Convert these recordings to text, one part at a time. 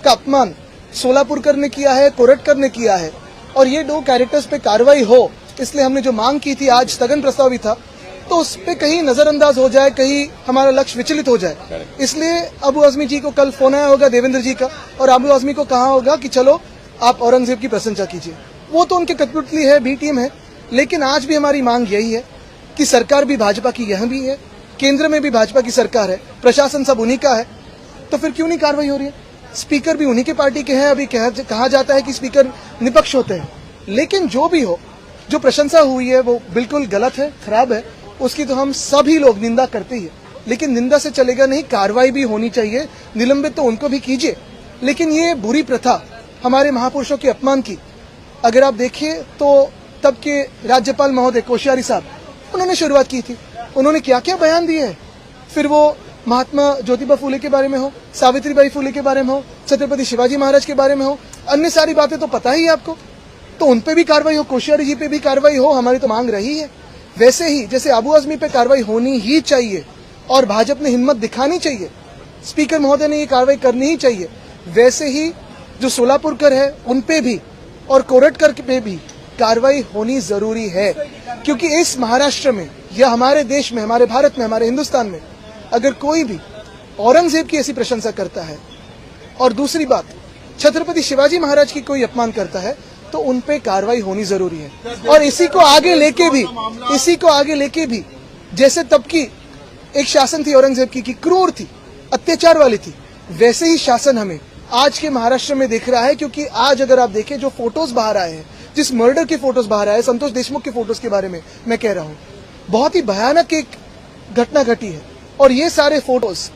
का अपमान सोलापुरकर ने किया है कोरटकर ने किया है और ये दो कैरेक्टर्स पे कार्रवाई हो इसलिए हमने जो मांग की थी आज स्थगन प्रस्ताव भी था तो उस पर कहीं नजरअंदाज हो जाए कहीं हमारा लक्ष्य विचलित हो जाए। इसलिए अबू आजमी जी को कल फ़ोन आया होगा देवेंद्र जी का और अबू आजमी को कहा होगा कि चलो आप औरंगज़ेब की प्रशंसा कीजिए। वो तो उनके कठपुतली है बी टीम है लेकिन आज भी हमारी मांग यही है कि सरकार भी भाजपा की यह भी है केंद्र में भी भाजपा की सरकार है प्रशासन सब उन्हीं का है तो फिर क्यों नहीं कार्रवाई हो रही है? स्पीकर भी उन्हीं के पार्टी के हैं। अभी कह, कहा जाता है कि स्पीकर निपक्ष होते हैं। लेकिन जो भी हो जो प्रशंसा हुई है वो बिल्कुल गलत है खराब है। उसकी तो हम सभी लोग निंदा करते ही लेकिन निंदा से चलेगा नहीं कार्रवाई भी होनी चाहिए। निलंबित तो उनको भी कीजिए। लेकिन ये बुरी प्रथा हमारे महापुरुषों के अपमान की। अगर आप देखिए तो तब के राज्यपाल महोदय कोश्यारी साहब उन्होंने शुरुआत की थी। उन्होंने क्या क्या बयान दिए फिर वो महात्मा ज्योतिबा फूले के बारे में हो, सावित्रीबाई फूले के बारे में हो, छत्रपति शिवाजी महाराज के बारे में हो, अन्य सारी बातें तो पता ही आपको। तो उन पे भी कार्रवाई हो, कोश्यारी जी पे भी कार्रवाई हो, हमारी तो मांग रही है। वैसे ही, जैसे अबू आजमी पे कार्रवाई होनी ही चाहिए और भाजपा ने हिम्मत दिखानी चाहिए, स्पीकर महोदय ने ये कार्रवाई करनी ही चाहिए, वैसे ही जो सोलापुरकर है, उन पे भी और कोरटकर पे भी कार्रवाई होनी ज़रूरी है। क्योंकि इस महाराष्ट्र में या हमारे देश में, हमारे भारत में, हमारे हिंदुस्तान में अगर कोई भी औरंगज़ेब की ऐसी प्रशंसा करता है और दूसरी बात छत्रपति शिवाजी महाराज की कोई अपमान करता है तो उन पे कार्रवाई होनी ज़रूरी है। और इसी को आगे लेके भी इसी को आगे लेके भी जैसे तब की एक शासन थी औरंगज़ेब की, की क्रूर थी अत्याचार वाली थी वैसे ही शासन हमें आज के महाराष्ट्र में देख रहा है क्योंकि आज अगर आप देखें जो फ़ोटोज़ बाहर आए हैं जिस मर्डर के फ़ोटोज़ बाहर आए संतोष देशमुख के फ़ोटोज़ के बारे में मैं कह रहा हूँ बहुत ही भयानक एक घटना घटी है। और ये सारे फ़ोटोज़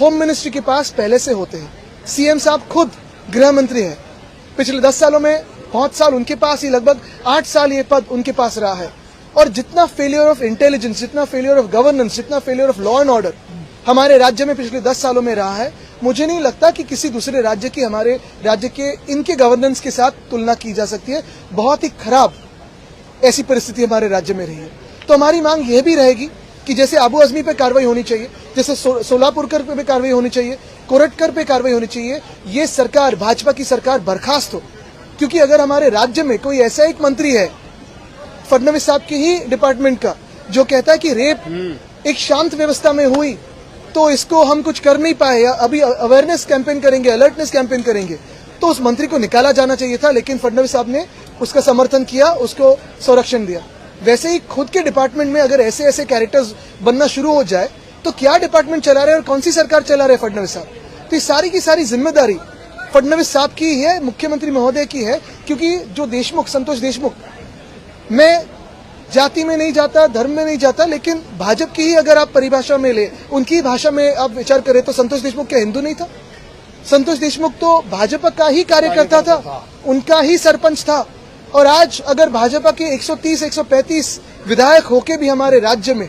होम मिनिस्ट्री के पास पहले से होते हैं। सीएम साहब खुद गृह मंत्री है। पिछले दस सालों में बहुत साल उनके पास ही, लगभग आठ साल ये पद उनके पास रहा है। और जितना फेलियर ऑफ़ इंटेलिजेंस जितना फेलियर ऑफ़ गवर्नेंस जितना failure of law and order हमारे राज्य में पिछले दस सालों में रहा है, मुझे नहीं लगता कि किसी दूसरे राज्य की, हमारे राज्य के, इनके गवर्नेंस के साथ तुलना की जा सकती है। बहुत ही खराब ऐसी परिस्थिति हमारे राज्य में रही है। तो हमारी मांग यह भी रहेगी कि जैसे आबू आजमी पे कार्रवाई होनी चाहिए जैसे सो, सोलापुरकर पे भी कार्रवाई होनी चाहिए कोरटकर पे कार्रवाई होनी चाहिए ये सरकार भाजपा की सरकार बर्खास्त हो। क्योंकि अगर हमारे राज्य में कोई ऐसा एक मंत्री है फडणवीस साहब के ही डिपार्टमेंट का जो कहता है कि रेप एक शांत व्यवस्था में हुई तो इसको हम कुछ कर नहीं पाए अभी अवेयरनेस कैंपेन करेंगे अलर्टनेस कैंपेन करेंगे तो उस मंत्री को निकाला जाना चाहिए था लेकिन फडनवीस साहब ने उसका समर्थन किया उसको संरक्षण दिया। वैसे ही खुद के डिपार्टमेंट में अगर ऐसे ऐसे कैरेक्टर्स बनना शुरू हो जाए तो क्या डिपार्टमेंट चला रहे हैं और कौन सी सरकार चला रहे हैं फडणवीस साहब? तो ये सारी की सारी ज़िम्मेदारी फडनवीस साहब की है मुख्यमंत्री महोदय की है क्योंकि जो देशमुख संतोष देशमुख मैं जाति में नहीं जाता धर्म में नहीं जाता लेकिन भाजपा की ही अगर आप परिभाषा में ले उनकी भाषा में आप विचार करें तो संतोष देशमुख क्या हिंदू नहीं था? संतोष देशमुख तो भाजपा का ही कार्यकर्ता था उनका ही सरपंच था। और आज अगर भाजपा के 130 135 विधायक होके भी हमारे राज्य में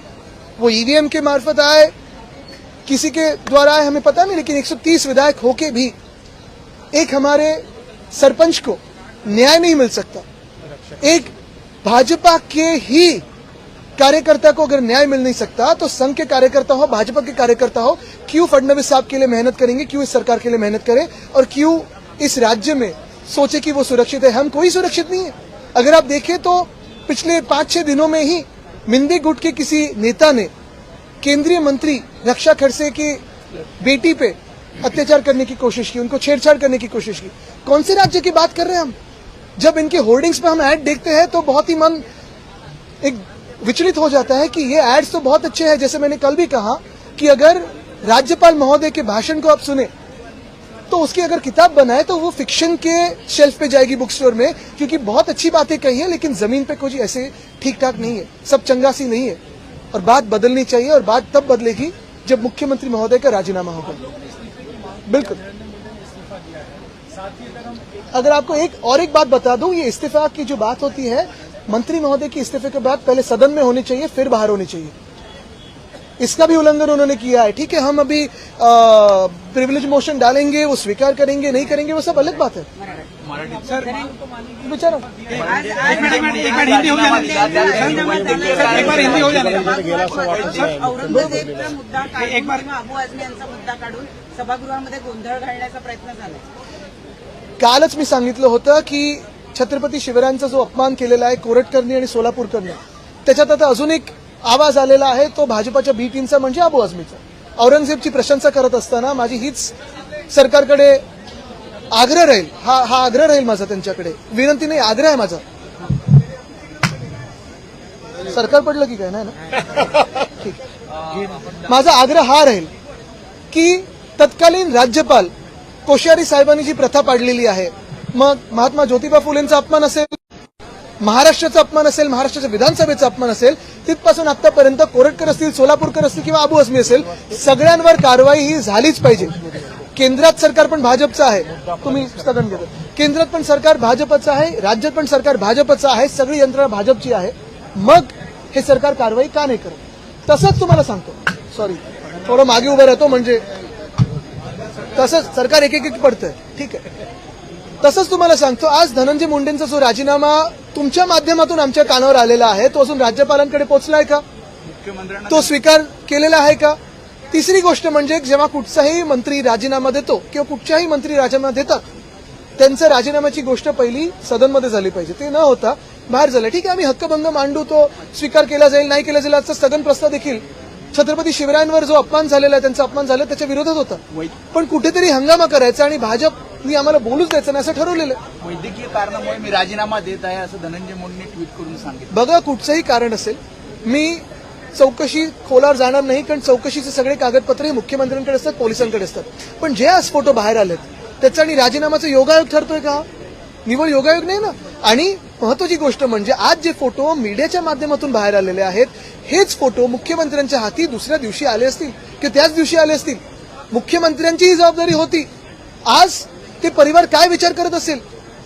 वो ईवीएम के मार्फत आए, किसी के द्वारा आए, हमें पता नहीं, लेकिन 130 विधायक होके भी एक हमारे सरपंच को न्याय नहीं मिल सकता। एक भाजपा के ही कार्यकर्ता को अगर न्याय मिल नहीं सकता तो संघ के कार्यकर्ता हो, भाजपा के कार्यकर्ता हो, क्यों फडणवीस साहब के लिए मेहनत करेंगे, क्यों इस सरकार के लिए मेहनत करें, और क्यों इस राज्य में सोचे कि वो सुरक्षित है। हम कोई सुरक्षित नहीं है। अगर आप देखें तो पिछले पाँच छह दिनों में ही मिंदी गुट के किसी नेता ने केंद्रीय मंत्री रक्षा खड़से की बेटी पे अत्याचार करने की कोशिश की, उनको छेड़छाड़ करने की कोशिश की। कौन से राज्य की बात कर रहे हैं हम? जब इनके होर्डिंग्स पे हम ऐड देखते हैं तो बहुत ही मन एक विचलित हो जाता है कि ये एड्स तो बहुत अच्छे हैं। जैसे मैंने कल भी कहा कि अगर राज्यपाल महोदय के भाषण को आप सुने तो उसकी अगर किताब बनाए तो वो फिक्शन के शेल्फ पे जाएगी बुक स्टोर में, क्योंकि बहुत अच्छी बातें कही है, लेकिन ज़मीन पे कुछ ऐसे ठीक ठाक नहीं है। सब चंगासी नहीं है। और बात बदलनी चाहिए, और बात तब बदलेगी जब मुख्यमंत्री महोदय का राजीनामा होगा। बिल्कुल। अगर आपको एक और एक बात बता दूँ, ये इस्तीफा की जो बात होती है, मंत्री महोदय की इस्तीफे के बाद पहले सदन में होनी चाहिए, फिर बाहर होनी चाहिए। इसका भी उल्लंघन उन्होंने किया है। ठीक है हम अभी प्रिविलेज मोशन डालेंगे वो स्वीकार करेंगे नहीं करेंगे वो सब अलग बात है। बेचारा। एक मिनट एक मिनट एक मिनट हिंदी हो जाने सर एक बार हिंदी हो जाने औरंगजेबचा मुद्दा एक बार- काढून किंवा अबू आझमी यांचा मुद्दा काढून सभागृहामध्ये गोंधळ घालण्याचा प्रयत्न झाला कालच मी सांगितलं होतं की छत्रपती शिवरायांचा जो अपमान केलेला आहे कोरटकरनी आणि सोलापूरकरनी त्याच्यात आता अजून एक आवाज आलेला आहे तो भाजपाच्या बी टीमचा म्हणजे अबू आझमीचा. औरंगजेबची प्रशंसा करत असताना माझी हीच सरकारकडे आग्रह राहील. हा हा आग्रह राहील माझा त्यांच्याकडे. विनंती नाही आग्रह आहे माझा. सरकार पडलं की काय नाही ना? ठीक माझा आग्रह हा राहील की तत्कालीन राज्यपाल कोश्यारी साहेबांनी जी प्रथा पाडलेली आहे मग महात्मा ज्योतिबा फुलेंचा अपमान असेल महाराष्ट्राचा अपमान असेल महाराष्ट्राच्या विधानसभेचा अपमान असेल तिथपासून आतापर्यंत कोरटकर असतील सोलापूरकर असतील किंवा अबू असमी असेल सगळ्यांवर कारवाई ही झालीच पाहिजे. केंद्रात सरकार पण भाजपचं आहे. तुम्ही स्थगन घेता. केंद्रात पण सरकार भाजपचं आहे राज्यात पण सरकार भाजपचं आहे सगळी यंत्रणा भाजपची आहे. मग हे सरकार कारवाई का नाही करत? तसंच तुम्हाला सांगतो. सॉरी थोडं मागे उभं राहतो म्हणजे तसंच सरकार एक एक एक पडतंय. ठीक आहे. तसंच तुम्हाला सांगतो आज धनंजय मुंडेंचा जो राजीनामा तुमच्या माध्यमातून आमच्या कानावर आलेला आहे तो अजून राज्यपालांकडे पोहोचलाय का? तो स्वीकार केलेला आहे का? तिसरी गोष्ट म्हणजे जेव्हा कुठचाही मंत्री राजीनामा देतो किंवा कुठच्याही मंत्री राजीनामा देतात त्यांचं राजीनाम्याची गोष्ट पहिली सदनमध्ये झाली पाहिजे. ते न होता बाहेर झालं. ठीक आहे आम्ही हक्कभंग मांडू तो स्वीकार केला जाईल नाही केला जाईल आजचा स्थगन प्रस्ताव देखील छत्रपती शिवरायांवर जो अपमान झालेला आहे त्यांचा अपमान झाला त्याच्या विरोधात होता. पण कुठेतरी हंगामा करायचा आणि भाजपनी आम्हाला बोलूच द्यायचं नाही असं ठरवलेलं आहे. वैद्यकीय कारणामुळे मी राजीनामा देत आहे असं धनंजय मुंडेंनी ट्विट करून सांगितलं. बघा कुठचंही कारण असेल मी चौकशी खोलावर जाणार नाही कारण चौकशीचे सगळे कागदपत्र हे मुख्यमंत्र्यांकडे असतात पोलिसांकडे असतात. पण जे आज फोटो बाहेर आलेत त्याचा आणि राजीनामाचा योगायोग ठरतोय का? निवड योगायोग नाही ना? आणि महत्वाची गोष्ट म्हणजे आज जे फोटो मीडियाच्या माध्यमातून बाहेर आलेले आहेत हेच फोटो मुख्यमंत्र्यांच्या हाती दुसऱ्या दिवशी आले असतील किंवा त्याच दिवशी आले असतील? मुख्यमंत्र्यांची ही जबाबदारी होती. आज ते परिवार काय विचार करत असेल?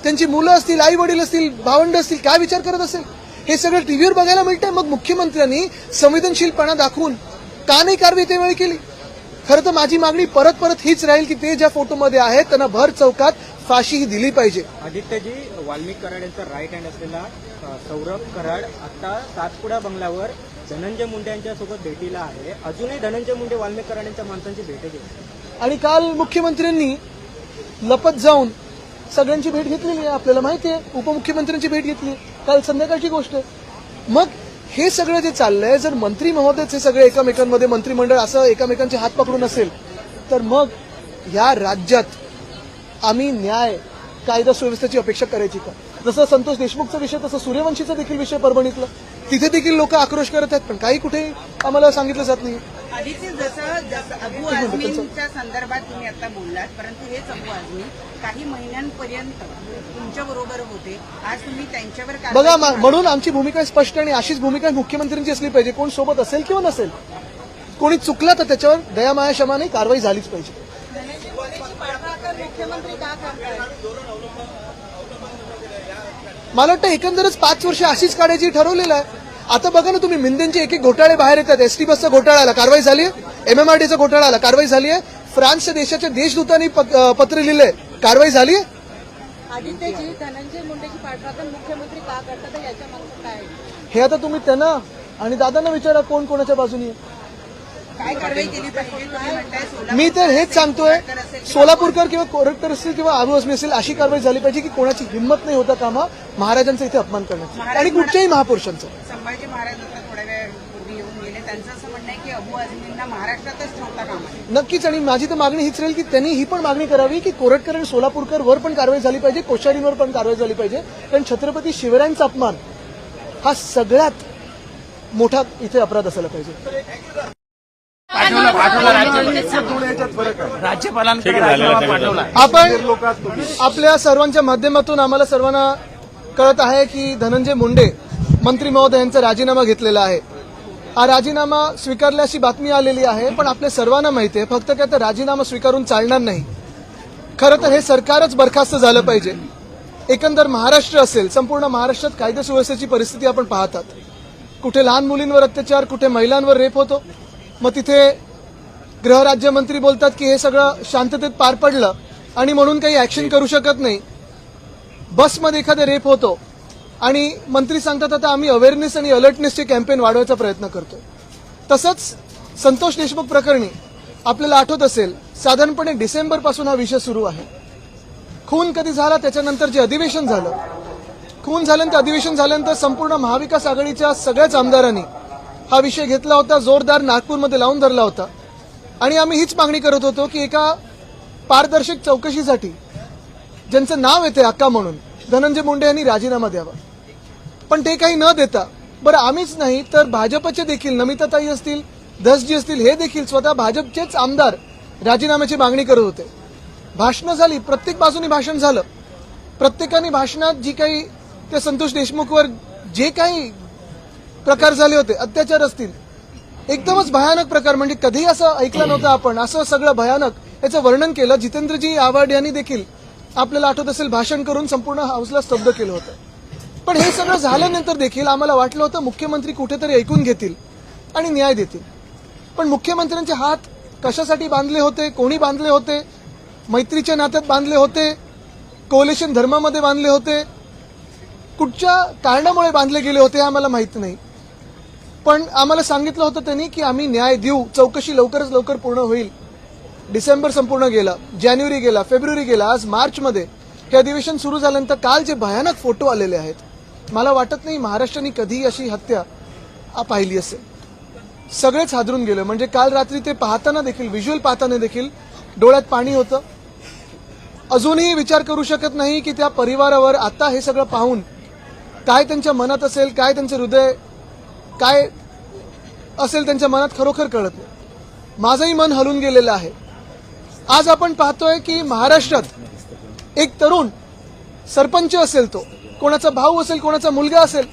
त्यांची मुलं असतील आई वडील असतील भावंड असतील काय विचार करत असेल? हे सगळं टीव्हीवर बघायला मिळतंय. मग मुख्यमंत्र्यांनी संवेदनशीलपणा दाखवून का नाही कारवाई त्यावेळी केली? खरं तर माझी मागणी परत परत हीच राहील की ते ज्या फोटोमध्ये आहेत त्यांना भर चौकात फाशी ही दिली पाहिजे. आदित्यजी वाल्मिक कराड यांचा राईट हँड असलेला सौरभ कराड आता सातपुडा बंगल्यावर धनंजय मुंडे यांच्या सोबत भेटीला आहे. अजूनही धनंजय मुंडे वाल्मिक कराड यांच्या माणसांची भेट घेत आणि काल मुख्यमंत्र्यांनी लपत जाऊन सगळ्यांची भेट घेतलेली आहे आपल्याला माहिती आहे. उपमुख्यमंत्र्यांची भेट घेतली काल संध्याकाळची गोष्ट आहे. मग हे सगळं जे चाललंय जर मंत्री महोदयच हे सगळे एकमेकांमध्ये मंत्रिमंडळ असं एकमेकांचे हात पकडून असेल तर मग या राज्यात आम्ही न्याय कायदा सुव्यवस्थेची अपेक्षा करायची का? जसं संतोष देशमुखचा विषय तसं सूर्यवंशीचा देखील विषय परभणीतला. तिथे देखील लोक आक्रोश करत आहेत पण काही कुठे आम्हाला सांगितलं जात नाही. आधीचे जसं जसं अबू आझमींच्या संदर्भात तुम्ही आता बोललात परंतु हेच अबू आझमी काही महिन्यांपर्यंत तुमच्या बरोबर होते. आज तुम्ही त्यांच्यावर बघा. म्हणून आमची भूमिका स्पष्ट आणि अशीच भूमिका मुख्यमंत्र्यांची असली पाहिजे. कोण सोबत असेल किंवा नसेल. कोणी चुकला तर त्याच्यावर दयामाया क्षमाने कारवाई झालीच पाहिजे. मला वाटतं एकंदरच पाच वर्ष अशीच काढायची ठरवलेलं आहे. आता बघा ना तुम्ही मिंदेंचे एक एक घोटाळे बाहेर येतात. एसटी बसचा घोटाळा आला कारवाई झाली आहे. एमएमआरडीचा घोटाळा आला कारवाई झाली आहे. फ्रान्सच्या देशाच्या देशदूतांनी पत्र लिहिलंय. कारवाई झाली आहे? आदित्यजी धनंजय मुंडेची पाठराखण मुख्यमंत्री का करतात याच्या मागचं काय आहे? हे आता तुम्ही त्यांना आणि दादांना विचारा कोण कोणाच्या बाजूनी आहे. काय कारवाई केली पाहिजे? तुम्ही म्हणताय सोलापूर मी तर हेच सांगतोय सोलापूरकर किंवा कोरटकर असतील किंवा आबू अस्मी असेल अशी कारवाई झाली पाहिजे की कोणाची हिंमत नाही होता कामा महाराजांचा इथे अपमान करण्याचा. आणि कुठच्याही महापुरुषांचा. महाराज आता थोड्या वेळापूर्वी येऊन गेले. त्यांचं असं म्हणणं आहे की अबू आझमींना महाराष्ट्रातच ठेवता कामा नये. नक्कीच आणि माझी तर मागणी हीच राहील की त्यांनी ही पण मागणी करावी की कोरटकर आणि सोलापूरकर वर पण कारवाई झाली पाहिजे कोश्यारींवर पण कारवाई झाली पाहिजे. कारण छत्रपती शिवरायांचा अपमान हा सगळ्यात मोठा इथे अपराध असायला पाहिजे. पाठवला पाठवला राज्य. राज्यपालांकडे राजीनामा पाठवला. आपण आपल्या सर्वांच्या माध्यमातून आम्हाला सर्वांना कळत आहे की धनंजय मुंडे मंत्री महोदय यांचा राजीनामा घेतलेला आहे. हा राजीनामा स्वीकारल्याची बातमी आलेली आहे पण आपल्या सर्वांना माहिती आहे फक्त काय तर राजीनामा स्वीकारून चालणार नाही. खरं तर हे सरकारच बरखास्त झालं पाहिजे. एकंदर महाराष्ट्र असेल संपूर्ण महाराष्ट्रात कायदा सुव्यवस्थेची परिस्थिती आपण पाहतात. कुठे लहान मुलींवर अत्याचार कुठे महिलांवर रेप होतो. मग तिथे गृहराज्यमंत्री बोलतात की हे सगळं शांततेत पार पडलं आणि म्हणून काही ऍक्शन करू शकत नाही. बसमध्ये एखादे रेप होतो. आणि मंत्री सांगतात आता आम्ही अवेअरनेस आणि अलर्टनेसचे कॅम्पेन वाढवायचा प्रयत्न करतोय. तसंच संतोष देशमुख प्रकरणी आपल्याला आठवत असेल साधारणपणे डिसेंबरपासून हा विषय सुरू आहे. खून कधी झाला त्याच्यानंतर जे अधिवेशन झालं खून झाल्यानंतर अधिवेशन झाल्यानंतर संपूर्ण महाविकास आघाडीच्या सगळ्याच आमदारांनी हा विषय घेतला होता जोरदार नागपूरमध्ये लावून धरला होता. आणि आम्ही हीच मागणी करत होतो की एका पारदर्शक चौकशीसाठी ज्यांचं नाव येते अक्का म्हणून धनंजय मुंडे यांनी राजीनामा द्यावा. पण ते काही न देता बरं आम्हीच नाही तर भाजपचे देखील नमिताताई असतील धसजी असतील हे देखील स्वतः भाजपचेच आमदार राजीनाम्याची मागणी करत होते. भाषणं झाली प्रत्येक बाजूनी भाषण झालं. प्रत्येकाने भाषणात जी काही त्या संतोष देशमुखवर जे काही प्रकार झाले होते अत्याचार असतील एकदमच भयानक प्रकार म्हणजे कधीही असं ऐकलं नव्हतं आपण असं सगळं भयानक याचं वर्णन केलं जितेंद्रजी आव्हाड यांनी देखील आपल्याला आठवत असेल भाषण करून संपूर्ण हाऊसला स्तब्ध केलं होतं. पण हे सगळं झाल्यानंतर देखील आम्हाला वाटलं होतं मुख्यमंत्री कुठेतरी ऐकून घेतील आणि न्याय देतील. पण मुख्यमंत्र्यांचे हात कशासाठी बांधले होते कोणी बांधले होते मैत्रीच्या नात्यात बांधले होते कोलेशन धर्मामध्ये बांधले होते कुठच्या कारणामुळे बांधले गेले होते हे आम्हाला माहीत नाही. पण आम्हाला सांगितलं होतं त्यांनी की आम्ही न्याय देऊ चौकशी लवकरच लवकर पूर्ण होईल. डिसेंबर संपूर्ण गेला जानेवारी गेला फेब्रुवारी गेला आज मार्चमध्ये. हे अधिवेशन सुरू झाल्यानंतर काल जे भयानक फोटो आलेले आहेत मला वाटत नाही महाराष्ट्राने कधी अशी हत्या पाहिली असेल. सगळेच हादरून गेलं. म्हणजे काल रात्री ते पाहताना देखील व्हिज्युअल पाहताना देखील डोळ्यात पाणी होतं. अजूनही विचार करू शकत नाही की त्या परिवारावर आता हे सगळं पाहून काय त्यांच्या मनात असेल काय त्यांचं हृदय काय असेल त्यांच्या मनात खरोखर कळत नाही. माझंही मन हलून गेलेलं आहे. आज आपण पाहतोय की महाराष्ट्रात एक तरुण सरपंच असेल तो. कोणाचा भाऊ असेल कोणाचा मुलगा असेल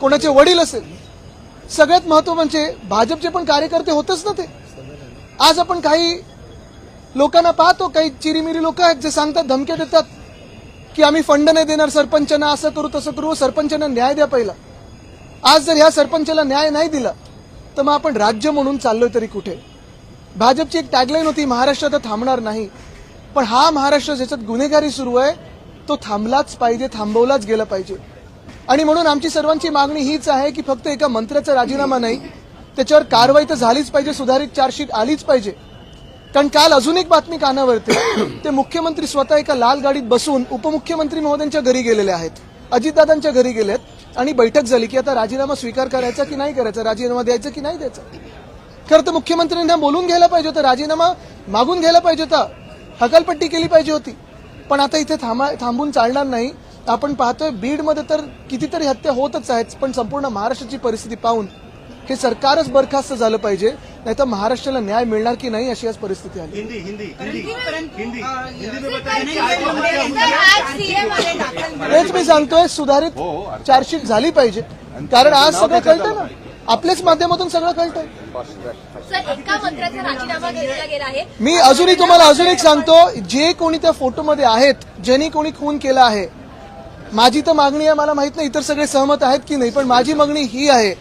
कोणाचे वडील असेल सगळ्यात महत्त्व म्हणजे भाजपचे पण कार्यकर्ते होतच ना ते. आज आपण काही लोकांना पाहतो काही चिरीमिरी लोक आहेत जे सांगतात धमक्या देतात की आम्ही फंड नाही देणार सरपंचांना असं करू तसं करू सरपंचांना न्याय द्या पहिला. आज जर ह्या सरपंचाला न्याय नाही दिला तर मग आपण राज्य म्हणून चाललोय तरी कुठे? भाजपची एक टॅगलाईन होती महाराष्ट्रात थांबणार नाही. पण हा महाराष्ट्र ज्याच्यात गुन्हेगारी सुरू आहे तो थांबलाच पाहिजे थांबवलाच गेला पाहिजे. आणि म्हणून आमची सर्वांची मागणी हीच आहे की फक्त एका मंत्र्याचा राजीनामा नाही त्याच्यावर कारवाई तर झालीच पाहिजे सुधारित चार्जशीट आलीच पाहिजे. कारण काल अजून एक बातमी कानावरते ते मुख्यमंत्री स्वतः एका लाल गाडीत बसून उपमुख्यमंत्री महोदयांच्या घरी गेलेले आहेत अजितदादांच्या घरी गेलेत आणि बैठक झाली की आता राजीनामा स्वीकार करायचा की नाही करायचा राजीनामा द्यायचा की नाही द्यायचा? खरं तर मुख्यमंत्र्यांना बोलून घ्यायला पाहिजे होतं राजीनामा मागून घ्यायला पाहिजे होता हकालपट्टी केली पाहिजे होती. पण आता इथे थांबा थांबून चालणार नाही. आपण पाहतोय बीडमध्ये तर कितीतरी हत्या होतच आहेत पण संपूर्ण महाराष्ट्राची परिस्थिती पाहून हे सरकारच बरखास्त झालं पाहिजे नाहीतर महाराष्ट्राला न्याय मिळणार की नाही अशी आज परिस्थिती आली. हिंदी हिंदी हिंदी हिंदी हिंदी में सांगतोय सुधारित चार्जशीट झाली पाहिजे. कारण आज सगळं कळतंय ना. आपल्याच माध्यमातून सगळं कळतंय. सर एका मंत्र्याचा राजीनामा घेतला गेला आहे. मी अजूनही तुम्हाला अजून एक सांगतो जे कोणी त्या फोटोमध्ये आहेत ज्यांनी कोणी खून केला आहे माझी तर मागणी आहे मला माहीत नाही इतर सगळे सहमत आहेत की नाही पण माझी मागणी ही आहे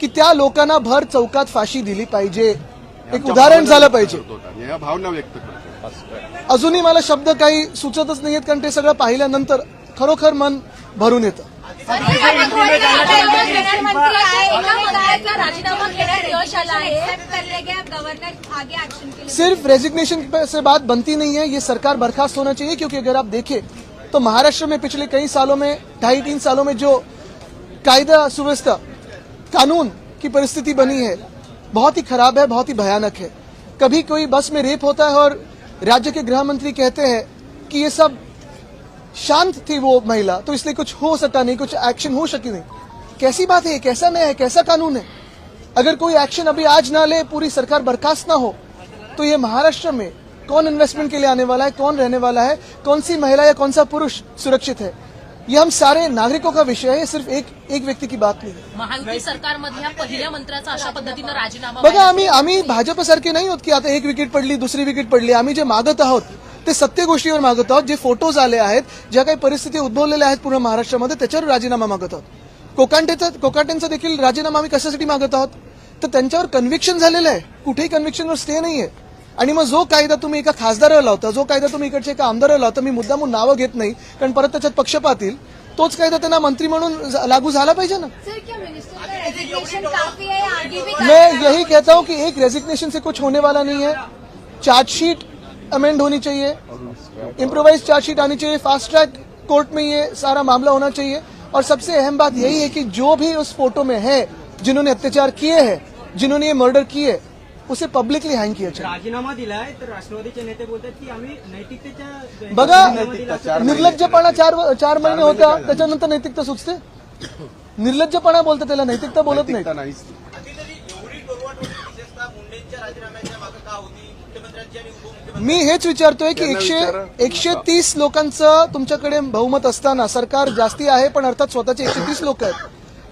की त्या लोकांना भर चौकात फाशी दिली पाहिजे. एक उदाहरण झालं पाहिजे. भावना व्यक्त करतो. अजूनही मला शब्द काही सुचतच नाहीयेत कारण ते सगळं पाहिल्यानंतर खरोखर मन भरून येतं. सिर्फ़ रेजिग्नेशन से बात बनती नहीं है, ये सरकार बर्खास्त होना चाहिए, क्योंकि अगर आप देखें तो महाराष्ट्र में पिछले कई सालों में, ढाई तीन सालों में जो कायदा सुव्यवस्था, कानून की परिस्थिति बनी है, बहुत ही खराब है, बहुत ही भयानक है। कभी कोई बस में रेप होता है और राज्य के गृह मंत्री कहते हैं कि ये सब शांत थी वो महिला तो इसलिए कुछ हो सका नहीं कुछ एक्शन हो सकी नहीं। कैसी बात है? कैसा न्याय है कैसा कानून है? अगर कोई एक्शन अभी आज ना ले पूरी सरकार बर्खास्त ना हो तो ये महाराष्ट्र में कौन इन्वेस्टमेंट के लिए आने वाला है कौन रहने वाला है कौन सी महिला या कौन सा पुरुष सुरक्षित है? ये हम सारे नागरिकों का विषय है सिर्फ एक एक व्यक्ति की बात नहीं है। महायुती सरकारमधल्या पहिल्या मंत्र्याचा अशा पद्धतीनं राजीनामा बघा आम्ही आम्ही भाजपसारखे नाही होत की आता एक विकेट पडली दुसरी विकेट पडली आम्ही जे मागत आहोत ते सत्य गोष्टीवर मागत आहोत. जे फोटोज आले आहेत ज्या काही परिस्थिती उद्भवलेल्या आहेत पूर्ण महाराष्ट्रामध्ये त्याच्यावर राजीनामा मागत आहोत. कोकांटेचा कोकाटेंचा देखील राजीनामा आम्ही कशासाठी मागत आहोत? तर त्यांच्यावर कन्व्हिक्शन झालेलं आहे. कुठेही कन्व्हिक्शनवर स्टे नाहीये. आणि मग जो कायदा तुम्ही एका खासदाराला लावता जो कायदा तुम्ही इकडच्या एका आमदाराला लावता मी मुद्दामून नावं घेत नाही कारण परत त्याच्यात पक्षपात येईल तोच कायदा त्यांना मंत्री म्हणून लागू झाला पाहिजे ना? मैं यही कहता हूं कि एक रेजिग्नेशन से कुछ होने वाला नहीं है। चार्जशीट अमेंड होनी चाहिए। इम्प्रोवाइज चार्जशीट आनी चाहिए। फास्ट ट्रैक कोर्ट में ये सारा मामला होना चाहिए। और सबसे अहम बात यही है कि जो भी उस फ़ोटो में है जिन्होंने अत्याचार किए हैं जिन्होंने ये मर्डर किए उसे पब्लिकली हँग किया चाहिए राजीनामा दिलाय तर राष्ट्रवादीचे नेते बोलतात की आम्ही नैतिकतेच्या बघा राजीनामा निर्लज्जपणा चार चार महिने होता त्याच्यानंतर नैतिकता सुचते? निर्लज्जपणा बोलतात त्याला नैतिकता बोलत नाही मी हेच विचारतोय की एकशे. एकशे तीस लोकांचं तुमच्याकडे बहुमत असताना सरकार जास्ती आहे पण अर्थात स्वतःचे एकशे तीस लोक आहेत.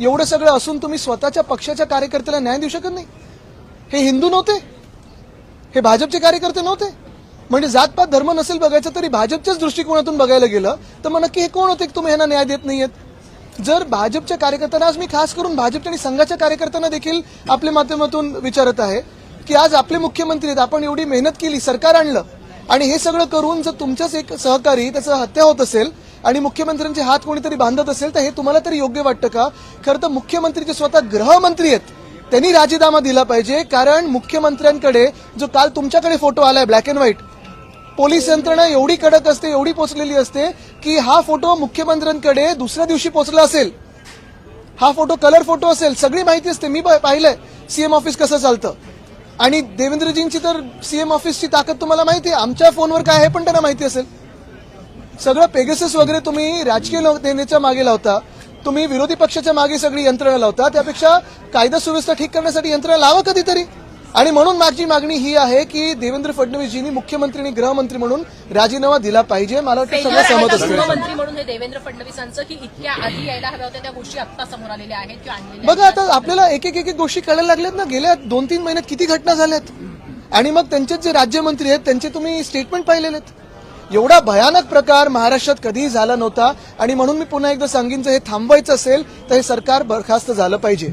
एवढं सगळं असून तुम्ही स्वतःच्या पक्षाच्या कार्यकर्त्याला न्याय देऊ शकत नाही. हे हिंदू नव्हते. हे भाजपचे कार्यकर्ते नव्हते. म्हणजे जातपात धर्म नसेल बघायचं तरी भाजपच्याच दृष्टिकोनातून बघायला गेलं तर मग नक्की हे कोण होते की तुम्ही ह्यांना न्याय देत नाहीयेत? जर भाजपच्या कार्यकर्त्यांना आज मी खास करून भाजपच्या आणि संघाच्या कार्यकर्त्यांना देखील आपल्या माध्यमातून विचारत आहे की आज आपले मुख्यमंत्री आहेत आपण एवढी मेहनत केली सरकार आणलं. आणि हे सगळं करून जर तुमच्याच एक सहकारी त्याचं हत्या होत असेल आणि मुख्यमंत्र्यांचे हात कोणीतरी बांधत असेल तर हे तुम्हाला तरी योग्य वाटतं का? खरं तर मुख्यमंत्री जे स्वतः गृहमंत्री आहेत त्यांनी राजीनामा दिला पाहिजे कारण मुख्यमंत्र्यांकडे जो काल तुमच्याकडे फोटो आलाय ब्लॅक अँड व्हाईट पोलीस यंत्रणा एवढी कडक असते एवढी पोचलेली असते की हा फोटो मुख्यमंत्र्यांकडे दुसऱ्या दिवशी पोचला असेल. हा फोटो कलर फोटो असेल सगळी माहिती असते. मी पाहिलंय सीएम ऑफिस कसं चालतं. आणि देवेंद्रजींची तर सीएम ऑफिसची ताकद तुम्हाला माहिती आहे. आमच्या फोनवर काय आहे पण त्यांना माहिती असेल. सगळं पेगेसेस वगैरे तुम्ही राजकीय लो- नेत्याच्या मागे लावता. तुम्ही विरोधी पक्षाच्या मागे सगळी यंत्रणा लावता. त्यापेक्षा कायदा सुव्यवस्था ठीक करण्यासाठी यंत्रणा लावा कधीतरी. आणि म्हणून माझी मागणी ही आहे की देवेंद्र फडणवीसजींनी मुख्यमंत्री आणि गृहमंत्री म्हणून राजीनामा दिला पाहिजे. मला वाटतं सगळं सहमत गृहमंत्री म्हणून हे देवेंद्र फडणवीसांचं की इतक्या आधी यायला हव्या होत्या त्या गोष्टी आता समोर आलेल्या आहेत किंवा आणलेल्या बघा आता आपल्याला एक एक एक गोष्टी कळायला लागल्यात ना. गेल्या दोन तीन महिन्यात किती घटना झाल्यात? आणि मग त्यांचे जे राज्यमंत्री आहेत त्यांचे तुम्ही स्टेटमेंट पाहिलेले आहेत एवढा भयानक प्रकार महाराष्ट्रात कधीही झाला नव्हता. आणि म्हणून मी पुन्हा एकदा सांगेन जर हे थांबवायचं असेल तर हे सरकार बरखास्त झालं पाहिजे.